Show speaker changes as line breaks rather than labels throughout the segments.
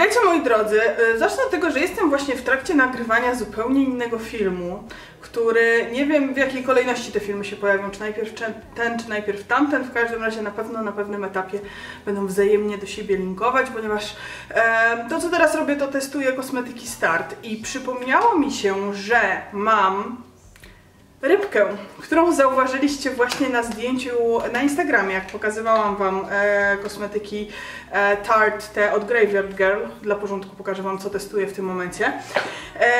Witajcie moi drodzy, Y, zacznę od tego, że jestem właśnie w trakcie nagrywania zupełnie innego filmu, który nie wiem w jakiej kolejności te filmy się pojawią, czy najpierw ten, czy najpierw tamten, w każdym razie na pewno na pewnym etapie będą wzajemnie do siebie linkować, ponieważ e, to co teraz robię to testuję kosmetyki Start. I przypomniało mi się, że mam rybkę, którą zauważyliście właśnie na zdjęciu na Instagramie, jak pokazywałam Wam e, kosmetyki e, Tarte, te od Graveyard Girl. Dla porządku pokażę Wam, co testuję w tym momencie. E,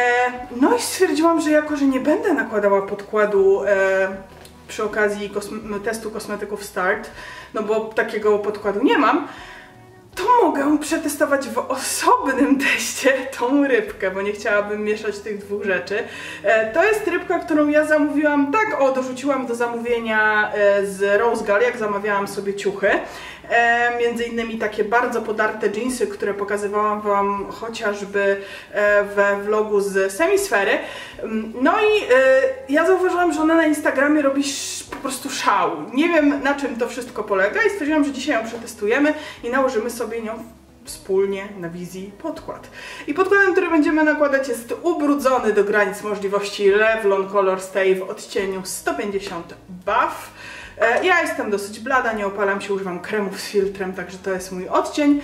no i stwierdziłam, że jako, że nie będę nakładała podkładu e, przy okazji kosm- testu kosmetyków Start, no bo takiego podkładu nie mam, to mogę przetestować w osobnym teście tą rybkę, bo nie chciałabym mieszać tych dwóch rzeczy. E, to jest rybka, którą ja zamówiłam, tak o, dorzuciłam do zamówienia e, z Rose Gal, jak zamawiałam sobie ciuchy. E, między innymi takie bardzo podarte jeansy, które pokazywałam Wam chociażby we vlogu z Semisfery. Mm, No i ja zauważyłam, że ona na Instagramie robi po prostu szał. Nie wiem na czym to wszystko polega i stwierdziłam, że dzisiaj ją przetestujemy i nałożymy sobie nią wspólnie na wizji podkład. I podkładem, który będziemy nakładać jest ubrudzony do granic możliwości Revlon Color Stay w odcieniu 150 Buff. E, Ja jestem dosyć blada, nie opalam się, używam kremów z filtrem, także to jest mój odcień.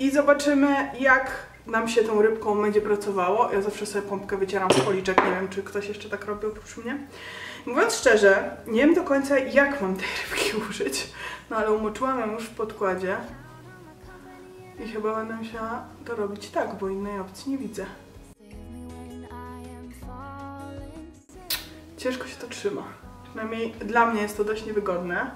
I zobaczymy jak nam się tą rybką będzie pracowało. Ja zawsze sobie pompkę wycieram z policzek, nie wiem czy ktoś jeszcze tak robi oprócz mnie. Mówiąc szczerze, nie wiem do końca jak mam tej rybki użyć, no ale umoczyłam ją już w podkładzie. I chyba będę musiała to robić tak, bo innej opcji nie widzę. Ciężko się to trzyma. Przynajmniej dla mnie jest to dość niewygodne.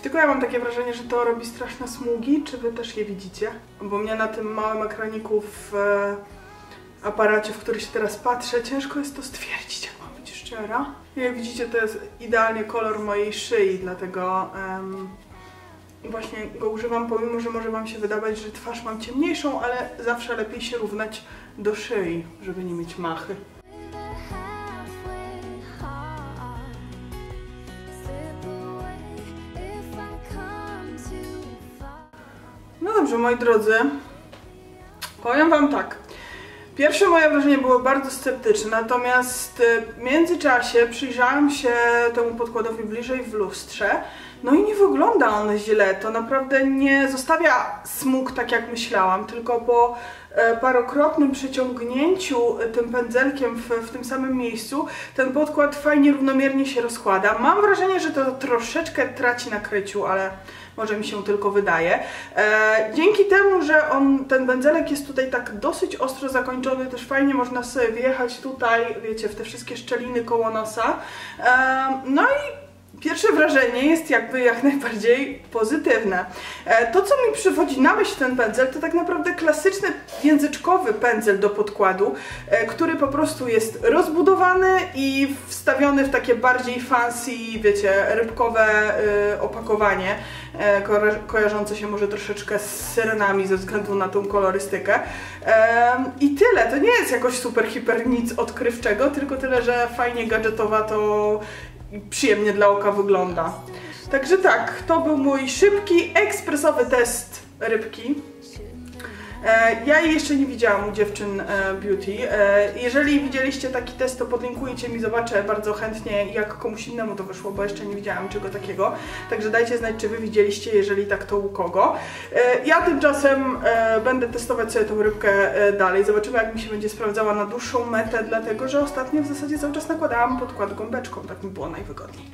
Tylko ja mam takie wrażenie, że to robi straszne smugi, czy wy też je widzicie? Bo mnie na tym małym ekraniku w e, aparacie, w który się teraz patrzę, ciężko jest to stwierdzić, jak mam być szczera. Jak widzicie, to jest idealnie kolor mojej szyi, dlatego em, właśnie go używam, pomimo, że może wam się wydawać, że twarz mam ciemniejszą, ale zawsze lepiej się równać do szyi, żeby nie mieć machy. Dobrze, moi drodzy. Powiem wam tak. Pierwsze moje wrażenie było bardzo sceptyczne, natomiast y, w międzyczasie przyjrzałam się temu podkładowi bliżej w lustrze. No i nie wygląda on źle, to naprawdę nie zostawia smug tak jak myślałam, tylko po e, parokrotnym przeciągnięciu e, tym pędzelkiem w, w tym samym miejscu ten podkład fajnie równomiernie się rozkłada. Mam wrażenie, że to troszeczkę traci na kryciu, ale może mi się tylko wydaje. E, dzięki temu, że on, ten pędzelek jest tutaj tak dosyć ostro zakończony, też fajnie można sobie wjechać tutaj, wiecie, w te wszystkie szczeliny koło nosa. E, no i Pierwsze wrażenie jest jakby jak najbardziej pozytywne. E, To, co mi przywodzi na myśl ten pędzel, to tak naprawdę klasyczny języczkowy pędzel do podkładu, e, który po prostu jest rozbudowany i wstawiony w takie bardziej fancy, wiecie, rybkowe e, opakowanie, ko kojarzące się może troszeczkę z syrenami ze względu na tą kolorystykę. I tyle, to nie jest jakoś super, hiper nic odkrywczego, tylko tyle, że fajnie gadżetowato i przyjemnie dla oka wygląda. Także tak, to był mój szybki, ekspresowy test rybki. E, Ja jej jeszcze nie widziałam u dziewczyn e, beauty. E, Jeżeli widzieliście taki test, to podlinkujcie mi, zobaczę bardzo chętnie jak komuś innemu to wyszło, bo jeszcze nie widziałam czego takiego. Także dajcie znać, czy wy widzieliście, jeżeli tak, to u kogo. Ja tymczasem będę testować sobie tą rybkę dalej. Zobaczymy, jak mi się będzie sprawdzała na dłuższą metę, dlatego że ostatnio w zasadzie cały czas nakładałam podkład gąbeczką, tak mi było najwygodniej.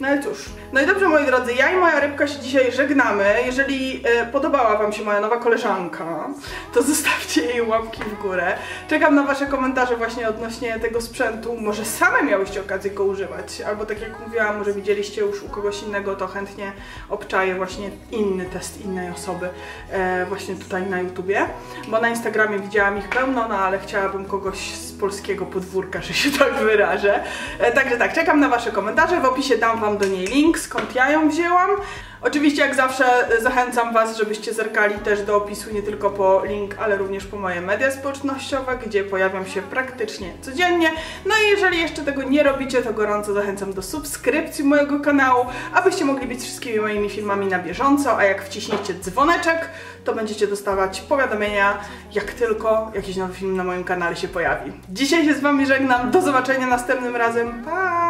No ale cóż, no i dobrze moi drodzy, ja i moja rybka się dzisiaj żegnamy. Jeżeli podobała Wam się moja nowa koleżanka, to zostawcie jej łapki w górę. Czekam na Wasze komentarze właśnie odnośnie tego sprzętu. Może same miałyście okazję go używać, albo tak jak mówiłam, może widzieliście już u kogoś innego, to chętnie obczaję właśnie inny test innej osoby e, właśnie tutaj na YouTubie. Bo na Instagramie widziałam ich pełno, no ale chciałabym kogoś z polskiego podwórka, że się tak wyrażę. E, także tak, czekam na Wasze komentarze. W opisie dam Wam do niej link, skąd ja ją wzięłam Oczywiście jak zawsze y, zachęcam Was, żebyście zerkali też do opisu nie tylko po link, ale również po moje media społecznościowe, gdzie pojawiam się praktycznie codziennie. No i jeżeli jeszcze tego nie robicie, to gorąco zachęcam do subskrypcji mojego kanału, abyście mogli być wszystkimi moimi filmami na bieżąco, a jak wciśniecie dzwoneczek, to będziecie dostawać powiadomienia, jak tylko jakiś nowy film na moim kanale się pojawi. Dzisiaj się z Wami żegnam, do zobaczenia następnym razem, pa!